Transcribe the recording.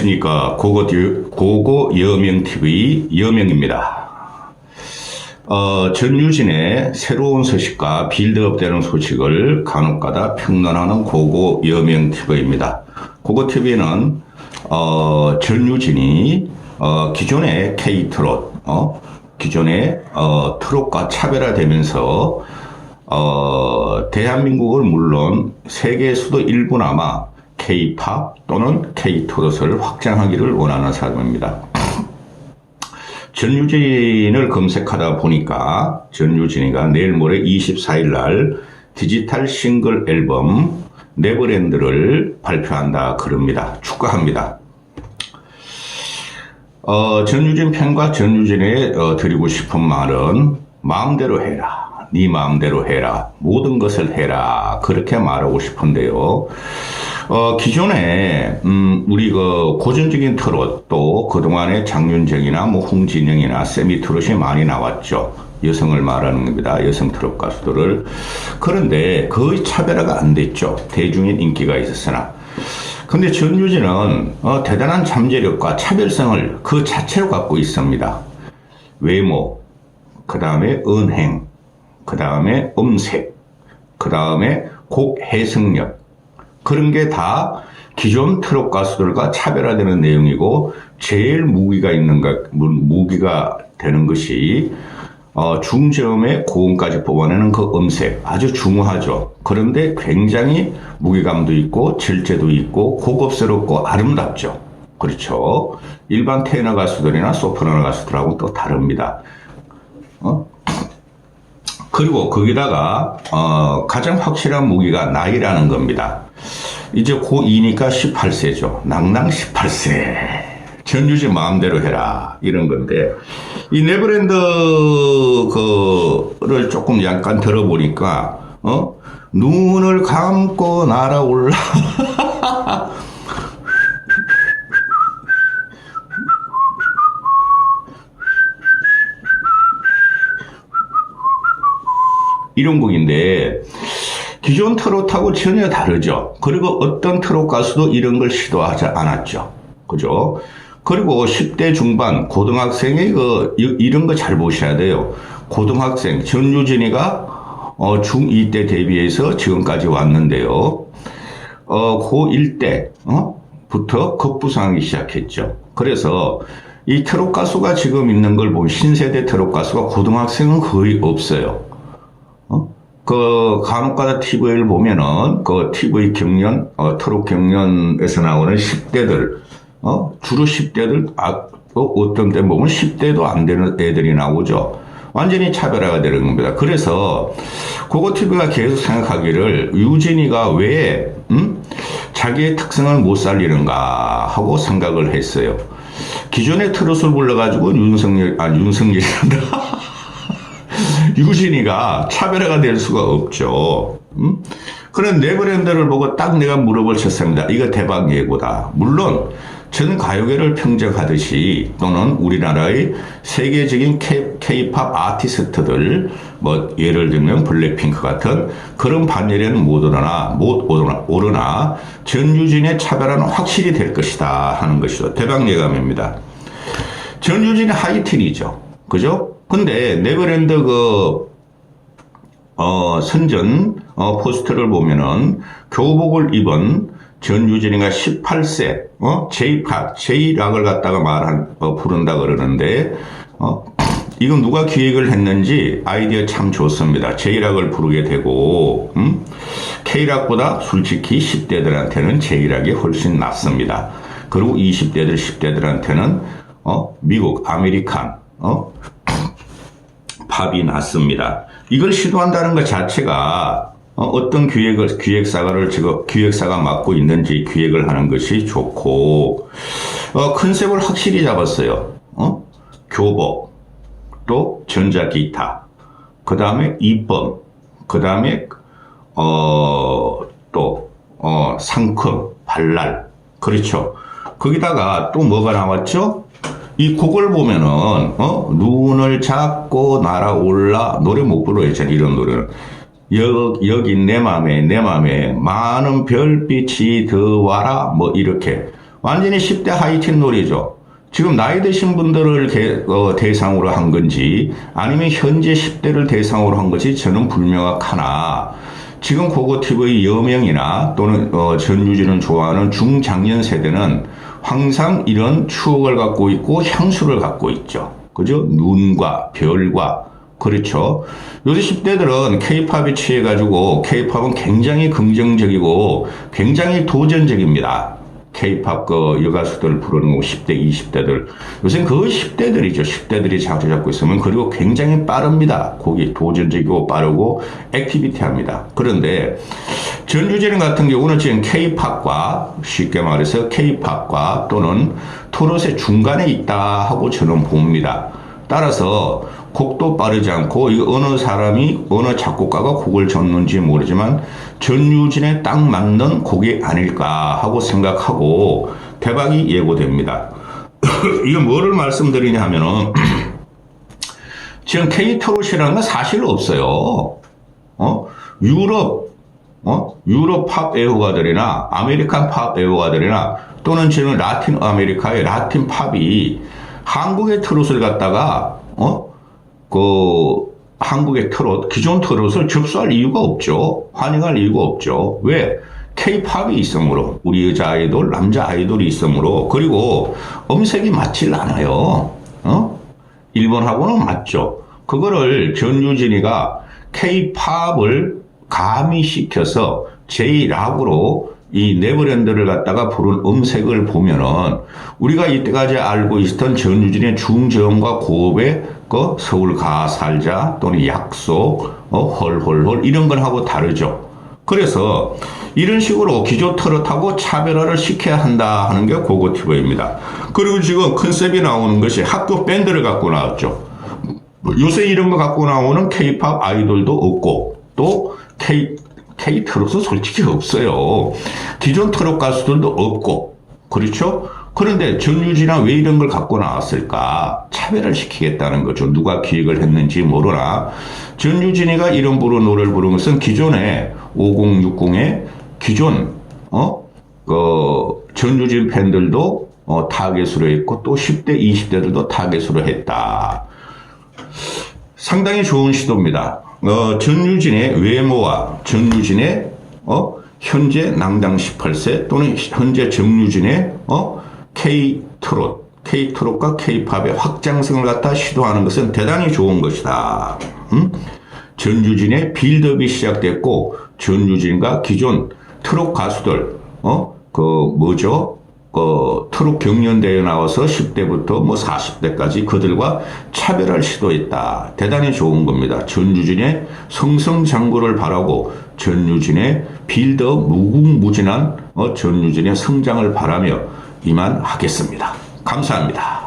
안녕하십니까. 고고, 고고 여명TV 여명입니다. 어, 전유진의 새로운 소식과 빌드업 되는 소식을 간혹가다 평론하는 고고 여명TV입니다. 고고TV는, 어, 전유진이, 어, 기존의 K트롯, 어, 기존의, 어, 트롯과 차별화되면서, 어, 대한민국을 물론 세계 수도 일부나마 K-팝 또는 K-트롯을 확장하기를 원하는 사람입니다. 전유진을 검색하다 보니까 전유진이가 내일 모레 24일 날 디지털 싱글 앨범 네버랜드를 발표한다 그럽니다. 축하합니다. 어, 전유진 팬과 전유진에 어, 드리고 싶은 말은 마음대로 해라. 네 마음대로 해라. 모든 것을 해라. 그렇게 말하고 싶은데요. 어, 기존에, 음, 우리 그 고전적인 트롯 또 그동안에 장윤정이나 뭐 홍진영이나 세미 트롯이 많이 나왔죠. 여성을 말하는 겁니다. 여성 트롯 가수들을. 그런데 거의 차별화가 안 됐죠. 대중인 인기가 있었으나. 근데 전유진은 어, 대단한 잠재력과 차별성을 그 자체로 갖고 있습니다. 외모, 그 다음에 은행, 그 다음에 음색, 그 다음에 곡 해석력, 그런 게 다 기존 트롯 가수들과 차별화되는 내용이고 제일 무기가 있는 것, 무기가 되는 것이 어, 중저음의 고음까지 뽑아내는 그 음색 아주 중요하죠. 그런데 굉장히 무게감도 있고 질제도 있고 고급스럽고 아름답죠. 그렇죠. 일반 테너 가수들이나 소프라노 가수들하고 또 다릅니다. 어? 그리고 거기다가 어, 가장 확실한 무기가 나이라는 겁니다. 이제 고2니까 18세죠. 낭낭 18세. 전유지 마음대로 해라. 이런 건데, 이 네버랜드 그를 조금 약간 들어보니까, 어? 눈을 감고 날아올라. 이런 곡인데, 기존 트롯하고 전혀 다르죠. 그리고 어떤 트롯 가수도 이런 걸 시도하지 않았죠. 그죠? 그리고 10대 중반 고등학생의 그 이런 거 잘 보셔야 돼요. 고등학생 전유진이가 어, 중2 때 데뷔해서 지금까지 왔는데요. 어, 고1 때, 어? 부터 급부상하기 시작했죠. 그래서 이 트롯 가수가 지금 있는 걸 보면 신세대 트롯 가수가 고등학생은 거의 없어요. 그 간혹가다 TV를 보면은 그 TV 경연, 어, 트롯 경연에서 나오는 10대들, 어, 주로 10대들, 아, 어, 어떤 때 보면 10대도 안 되는 애들이 나오죠. 완전히 차별화가 되는 겁니다. 그래서 그거 TV가 계속 생각하기를 유진이가 왜 음? 자기의 특성을 못 살리는가 하고 생각을 했어요. 기존의 트롯을 불러가지고 윤석열, 아, 윤석열이란다. 유진이가 차별화가 될 수가 없죠. 음? 그런 네버랜드를 보고 딱 내가 무릎을 쳤습니다. 이거 대박 예고다. 물론 전 가요계를 평정하듯이 또는 우리나라의 세계적인 K-팝 아티스트들 뭐 예를 들면 블랙핑크 같은 그런 반열에는 못 오르나 못 오르나 전유진의 차별화는 확실히 될 것이다 하는 것이죠. 대박 예감입니다. 전유진의 하이틴이죠. 그죠? 근데 네버랜드 그, 어, 선전, 어, 포스터를 보면은 교복을 입은 전유진이가 18세, 어, J-팝, J-락을 갖다가 말한, 어, 부른다 그러는데, 어, 이건 누가 기획을 했는지 아이디어 참 좋습니다. J-락을 부르게 되고, 음? K-락보다 솔직히 10대들한테는 J-락이 훨씬 낫습니다. 그리고 20대들, 10대들한테는, 어, 미국, 아메리칸, 어, 팝이 났습니다. 이걸 시도한다는 것 자체가 어, 떤 기획을, 기획사를 지금 기획사가 맡고 있는지 기획을 하는 것이 좋고, 어, 컨셉을 확실히 잡았어요. 어? 교복, 또 전자기타, 그 다음에 입범, 그 다음에, 어, 또, 어, 상큼, 발랄. 그렇죠. 거기다가 또 뭐가 나왔죠? 이 곡을 보면은 어? 눈을 잡고 날아올라 노래 못 불러요 전 이런 노래는 여, 여기 내 맘에 내 맘에 많은 별빛이 더 와라 뭐 이렇게. 완전히 10대 하이틴 놀이죠. 지금 나이 드신 분들을 개- 어, 대상으로 한 건지 아니면 현재 10대를 대상으로 한 것이 저는 불명확하나. 지금 고고TV 여명이나 또는 어, 전유진을 좋아하는 중장년 세대는 항상 이런 추억을 갖고 있고 향수를 갖고 있죠. 그죠? 눈과 별과 그렇죠. 요새 10대들은 케이팝에 취해가지고 케이팝은 굉장히 긍정적이고 굉장히 도전적입니다. 케이팝 그 여가수들 부르는 거 10대, 20대들. 요새는 그 10대들이죠. 10대들이 자주 잡고 있으면 그리고 굉장히 빠릅니다. 거기 도전적이고 빠르고 액티비티 합니다. 그런데 전주진 같은 경우는 지금 케이팝과 쉽게 말해서 케이팝과 또는 토롯의 중간에 있다 하고 저는 봅니다. 따라서 곡도 빠르지 않고 이 어느 사람이 어느 작곡가가 곡을 줬는지 모르지만 전유진에 딱 맞는 곡이 아닐까 하고 생각하고 대박이 예고됩니다. 이거 뭐를 말씀드리냐 하면은 지금 케이트롯이라는 건 사실 없어요. 어? 유럽 어? 유럽 팝 애호가들이나 아메리칸 팝 애호가들이나 또는 지금 라틴 아메리카의 라틴 팝이 한국의 트롯을 갖다가 어? 그 한국의 트롯 기존 트롯을 접수할 이유가 없죠. 환영할 이유가 없죠. 왜? K-팝이 있으므로 우리 여자 아이돌, 남자 아이돌이 있으므로 그리고 음색이 맞질 않아요. 어? 일본하고는 맞죠. 그거를 전유진이가 K-팝을 가미시켜서 제1락으로 이 네버랜드를 갖다가 부른 음색을 보면은 우리가 이때까지 알고 있었던 전유진의 중저음과 고음의 그 서울 가 살자 또는 약속 어 헐헐헐 이런 건 하고 다르죠. 그래서 이런 식으로 기존 트롯하고 차별화를 시켜야 한다 하는 게 고고티브입니다. 그리고 지금 컨셉이 나오는 것이 학교 밴드를 갖고 나왔죠. 뭐 요새 이런 거 갖고 나오는 케이팝 아이돌도 없고 또 K K 트롯은 솔직히 없어요. 기존 트롯 가수들도 없고 그렇죠? 그런데 전유진아 왜 이런 걸 갖고 나왔을까? 차별을 시키겠다는 거죠. 누가 기획을 했는지 모르나 전유진이가 이런 부로 노래를 부른 것은 기존에 5060의 기존 어? 그 전유진 팬들도 어, 타겟으로 했고 또 10대, 20대들도 타겟으로 했다. 상당히 좋은 시도입니다. 어, 전유진의 외모와 전유진의 어, 현재 낭당 18세 또는 현재 정유진의 어, K 트롯, K 트롯과 K 팝의 확장성을 갖다 시도하는 것은 대단히 좋은 것이다. 음? 전유진의 빌드업이 시작됐고 전유진과 기존 트롯 가수들 어 그 뭐죠 그 트롯 경연대회 나와서 10대부터 뭐 40대까지 그들과 차별할 시도했다. 대단히 좋은 겁니다. 전유진의 성성장구를 바라고 전유진의 빌드업 무궁무진한 어, 전유진의 성장을 바라며 이만하겠습니다. 감사합니다.